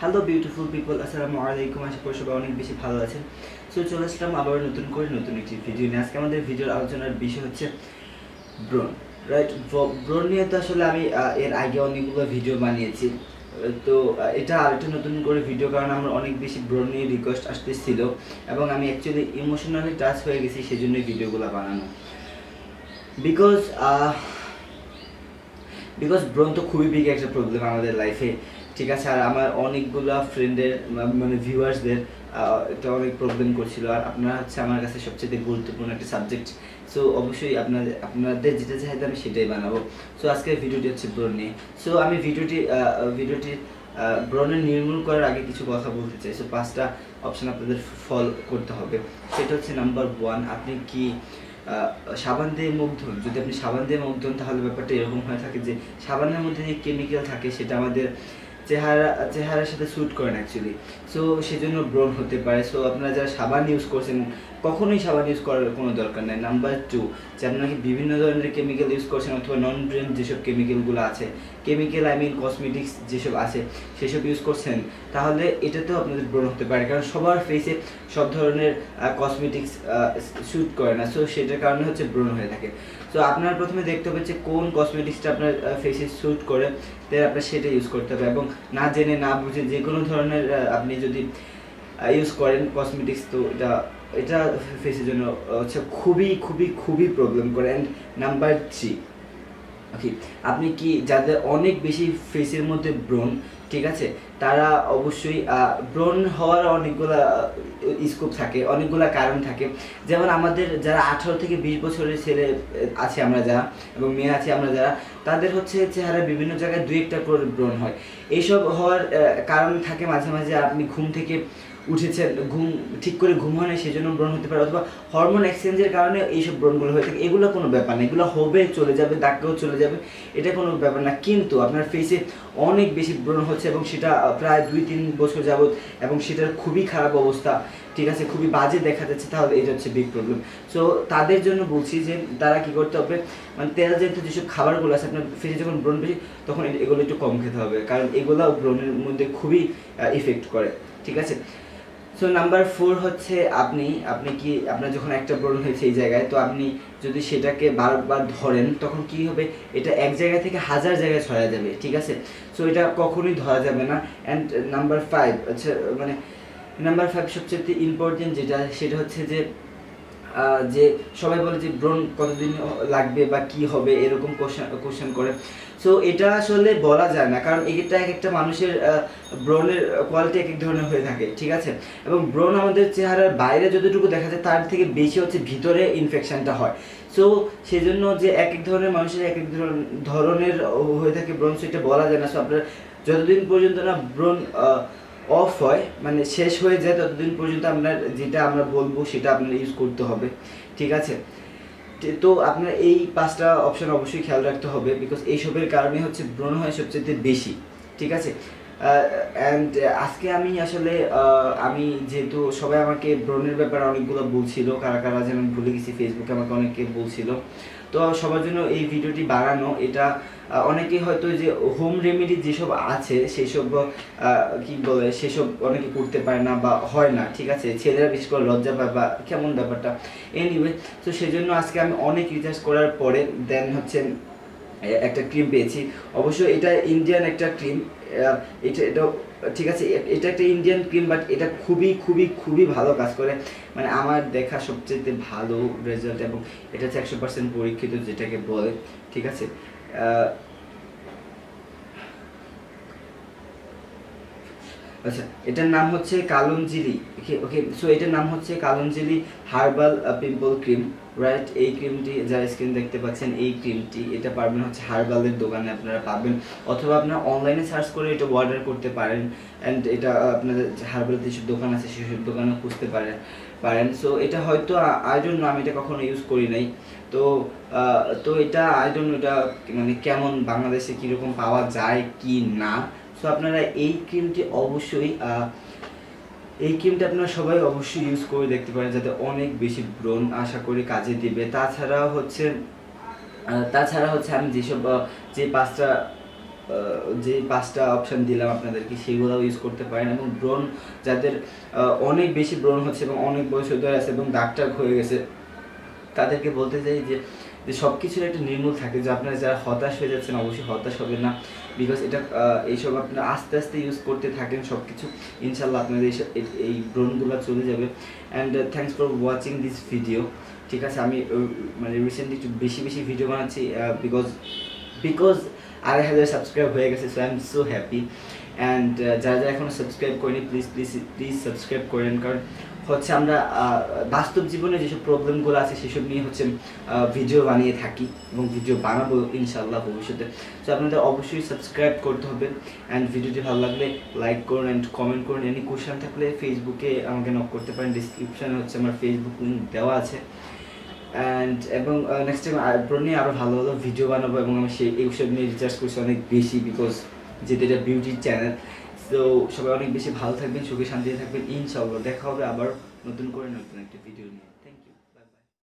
Hello beautiful people আসসালামু আলাইকুম আশা করি সবাই অনেক বেশি ভালো আছেন। সো চলে আসলাম আবার নতুন করে নতুন একটি ভিডিও নিয়ে। আজকে আমাদের ভিডিওর আলোচনার বিষয় হচ্ছে ব্রণ রাইট ব্রণ নিয়ে তো আসলে আমি এর আগে অনেকগুলো ভিডিও বানিয়েছি। তো এটা আরেকটা নতুন করে ভিডিও কারণ আমার অনেক বেশি ব্রণ নিয়ে রিকোয়েস্ট আসতেছিল এবং আমি অ্যাকচুয়ালি ইমোশনালি টাচ হয়ে গেছি সেই জন্যই ভিডিওগুলো বানানো। বিকজ বিকজ ব্রণ তো খুবই বিগ একটা প্রবলেম আমাদের লাইফে ঠিক আছে, আর আমার অনেকগুলো ফ্রেন্ডের মানে ভিউয়ার্সদের এটা অনেক প্রবলেম করছিল। আর আপনারা হচ্ছে আমার কাছে সবচেয়ে গুরুত্বপূর্ণ একটা সাবজেক্ট সো অবশ্যই আপনাদের আপনাদের যেটা চাইতে আমি সেটাই বানাবো। সো আজকের ভিডিওটি হচ্ছে ব্রণ নিয়ে। সো আমি ভিডিওটি ভিডিওটি ব্রণের নির্মূল করার আগে কিছু কথা বলতে চাই। সো পাঁচটা অপশন আপনাদের ফলো করতে হবে। সেটা হচ্ছে নাম্বার ওয়ান আপনি কি সাবান দিয়ে মুখ ধুন। যদি আপনি সাবান দিয়ে মুখ ধুন, তাহলে ব্যাপারটা এরকম হয়ে থাকে যে, সাবানের মধ্যে যে কেমিক্যাল থাকে, সেটা আমাদের চেহারা, চেহারার সাথে স্যুট করেন অ্যাকচুয়ালি সো সেজন্য ব্রণ হতে পারে। সো আপনারা যারা সাবান ইউজ করছেন, কখনোই সাবান ইউজ করার কোনো দরকার নেই। নাম্বার টু যে আপনারা কি বিভিন্ন ধরনের কেমিক্যাল ইউজ করছেন অথবা নন ব্রেন যেসব কেমিক্যালগুলো আছে কেমিক্যাল আই মিন কসমেটিক্স যেসব আছে, সেসব ইউজ করছেন, তাহলে এটাতেও আপনাদের ব্রণ হতে পারে। কারণ সবার ফেসে সব ধরনের কসমেটিক্স শ্যুট করে না। সো সেটার কারণে হচ্ছে ব্রণ হয়ে থাকে। সো আপনার প্রথমে দেখতে হবে যে কোন কসমেটিক্সটা আপনার ফেসে শ্যুট করে তাহলে আপনার সেটা ইউজ করতে হবে। এবং না জেনে, না বুঝে যে কোনো ধরনের আপনি যদি ইউজ করেন কসমেটিক্স তো এটা এটা ফেসের জন্য হচ্ছে খুবই খুবই খুবই প্রবলেম করে। অ্যান্ড নাম্বার থ্রি ওকে আপনি কি যাদের অনেক বেশি ফেসের মধ্যে ব্রণ ঠিক আছে? তারা অবশ্যই ব্রণ হওয়ার অনেকগুলা স্কোপ থাকে, অনেকগুলা কারণ থাকে। যেমন আমাদের যারা আঠারো থেকে বিশ বছরের ছেলে আছে আমরা যারা এবং মেয়ে আছে আমরা যারা, তাদের হচ্ছে চেহারা বিভিন্ন জায়গায় দুই একটা করে ব্রণ হয়। এইসব হওয়ার কারণ থাকে মাঝে মাঝে আপনি ঘুম থেকে উঠেছেন, ঘুম ঠিক করে ঘুম হয় না সেই জন্য ব্রণ হতে পারে অথবা হরমোন এক্সচেঞ্জের কারণে এইসব ব্রণগুলো হয়ে থাকে। এগুলো কোনো ব্যাপার না, এগুলো হবে, চলে যাবে দাগটাও চলে যাবে, এটা কোনো ব্যাপার না। কিন্তু আপনার ফেসে অনেক বেশি ব্রণ হচ্ছে এবং সেটা প্রায় দুই তিন বছর যাবৎ এবং সেটার খুবই খারাপ অবস্থা। ঠিক আছে? খুবই বাজে দেখা যাচ্ছে তাহলে এটা হচ্ছে বিগ প্রবলেম সো তাদের জন্য বলছি যে, তারা কি করতে হবে? মানে তেল যেহেতু যেসব খাবারগুলো আছে, আপনার ফ্রিজে যখন ব্রণ বেশি, তখন এগুলো একটু কম খেতে হবে। কারণ এগুলো ব্রণের মধ্যে খুবই ইফেক্ট করে। ঠিক আছে? সো নাম্বার ফোর হচ্ছে আপনি আপনি কি, আপনার যখন একটা ব্রণ হয়েছে এই জায়গায়, তো আপনি যদি সেটাকে বারবার ধরেন, তখন কি হবে? এটা এক জায়গা থেকে হাজার জায়গায় ছড়া যাবে, ঠিক আছে? সো এটা কখনোই ধরা যাবে না। অ্যান্ড নাম্বার ফাইভ আচ্ছা মানে নাম্বার ফাইভ সবচেয়ে ইম্পর্টেন্ট যেটা, সেটা হচ্ছে যে যে সবাই বলে যে ব্রণ কতদিন লাগবে বা কি হবে, এরকম কোশ্চেন কোশ্চেন করে। সো এটা আসলে বলা যায় না, কারণ এটা এক একটা মানুষের ব্রণের কোয়ালিটি এক এক ধরনের হয়ে থাকে, ঠিক আছে? এবং ব্রণ আমাদের চেহারার বাইরে যতটুকু দেখা যায়, তার থেকে বেশি হচ্ছে ভিতরে ইনফেকশানটা হয়। সো সেই জন্য যে এক এক ধরনের মানুষের এক এক ধরন- ধরনের হয়ে থাকে ব্রণ সেটা বলা যায় না। সো আপনার যতদিন পর্যন্ত না ব্রণ অফ হয় মানে শেষ হয়ে যায় ততদিন পর্যন্ত আপনার যেটা আমরা বলব সেটা আপনার ইউজ করতে হবে, ঠিক আছে? তো আপনার এই পাঁচটা অপশন অবশ্যই খেয়াল রাখতে হবে বিকজ এইসবের কারণে হচ্ছে ব্রণ হয় সবচেয়ে বেশি, ঠিক আছে? অ্যান্ড আজকে আমি আসলে আমি যেহেতু সবাই আমাকে ব্রণের ব্যাপারে অনেকগুলো বলছিল, কারা কারা যেন ভুলে গেছি ফেসবুকে আমাকে অনেকে বলছিল। তো সবার জন্য এই ভিডিওটি বানানো, এটা অনেকে হয়তো যে হোম রেমেডি যেসব আছে, সেসব কি বলে, সেসব অনেকে করতে পারে না বা হয় না, ঠিক আছে? ছেলেরা বিশেষ করে লজ্জা পায় বা কেমন ব্যাপারটা? এনিওয়ে তো সেজন্য আজকে আমি অনেক রিসার্চ করার পরে দেন হচ্ছে একটা ক্রিম পেয়েছি। অবশ্য এটা ইন্ডিয়ান একটা ক্রিম এটা এটা ঠিক আছে এটা একটা ইন্ডিয়ান ক্রিম বাট এটা খুবই খুবই খুবই ভালো কাজ করে। মানে আমার দেখা সবচেয়ে ভালো রেজাল্ট এবং এটা হচ্ছে একশো পার্সেন্ট পরীক্ষিত যেটাকে বলে, ঠিক আছে? আচ্ছা এটার নাম হচ্ছে কালঞ্জিলি, ওকে সো এটার নাম হচ্ছে কালঞ্জিলি হার্বাল পিম্পল ক্রিম রাইট এই ক্রিমটি যারা স্ক্রিন দেখতে পাচ্ছেন, এই ক্রিমটি, এটা পারবেন হচ্ছে হার্বালের দোকানে আপনারা পাবেন, অথবা আপনারা অনলাইনে সার্চ করে এটা অর্ডার করতে পারেন অ্যান্ড এটা আপনাদের হার্বাল যেসব দোকান আছে, সেসব দোকানে খুঁজতে পারেন পারেন সো এটা হয়তো আই ডোন্ট নো আমি এটা কখনো ইউজ করি নাই, তো তো এটা ডোন্ট এটা মানে কেমন, বাংলাদেশে কীরকম পাওয়া যায়, কি না সো আপনারা এই ক্রিমটি অবশ্যই এই ক্রিমটা আপনারা সবাই অবশ্যই ইউজ করে দেখতে পারেন যাতে অনেক বেশি ব্রণ আশা করি কাজে দিবে। তাছাড়া হচ্ছে তাছাড়া হচ্ছে আমি যেসব যে পাঁচটা যে পাঁচটা অপশান দিলাম আপনাদেরকে সেগুলোও ইউজ করতে পারেন এবং ব্রণ যাদের অনেক বেশি ব্রণ হচ্ছে এবং অনেক বয়স ধরে আছে এবং টাগ হয়ে গেছে, তাদেরকে বলতে চাই যে যে সব কিছুর একটা নির্মূল থাকে যে আপনারা যারা হতাশ হয়ে যাচ্ছেন, অবশ্যই হতাশ হবেন না। বিকজ এটা এইসব আপনারা আস্তে আস্তে ইউজ করতে থাকেন সব কিছু ইনশাল্লাহ আপনাদের এই ব্রণগুলো চলে যাবে। And thanks for watching this video ঠিক আছে, আমি মানে রিসেন্টলি একটু বেশি বেশি ভিডিও বানাচ্ছি বিকজ বিকজ আড়াই হাজার সাবস্ক্রাইব হয়ে গেছে so I am so happy and যারা যারা এখনও সাবস্ক্রাইব করেনি প্লিজ প্লিজ প্লিজ সাবস্ক্রাইব করেন। কারণ হচ্ছে আমরা বাস্তব জীবনে যেসব প্রবলেমগুলো আছে, সেসব নিয়ে হচ্ছে ভিডিও বানিয়ে থাকি এবং ভিডিও বানাবো ইনশাল্লাহ ভবিষ্যতে। তো আপনাদের অবশ্যই সাবস্ক্রাইব করতে হবে। অ্যান্ড ভিডিওটি ভালো লাগলে লাইক করুন অ্যান্ড কমেন্ট করুন। এনি কোশ্চেন থাকলে ফেসবুকে আমাকে নক করতে পারেন। ডিসক্রিপশানে হচ্ছে আমার ফেসবুক লিঙ্ক দেওয়া আছে। অ্যান্ড এবং নেক্সট টাইম আইব্রো নিয়ে আরও ভালো ভালো ভিডিও বানাবো এবং আমি সেই এইসব নিয়ে রিচার্জ করছি অনেক বেশি বিকজ যেহেতু এটা বিউটির চ্যানেল তো সবাই অনেক বেশি ভালো থাকবেন, সুখে শান্তিতে থাকবেন। ইনশাল্লাহ দেখা হবে আবার নতুন করে নতুন একটা ভিডিও নিয়ে।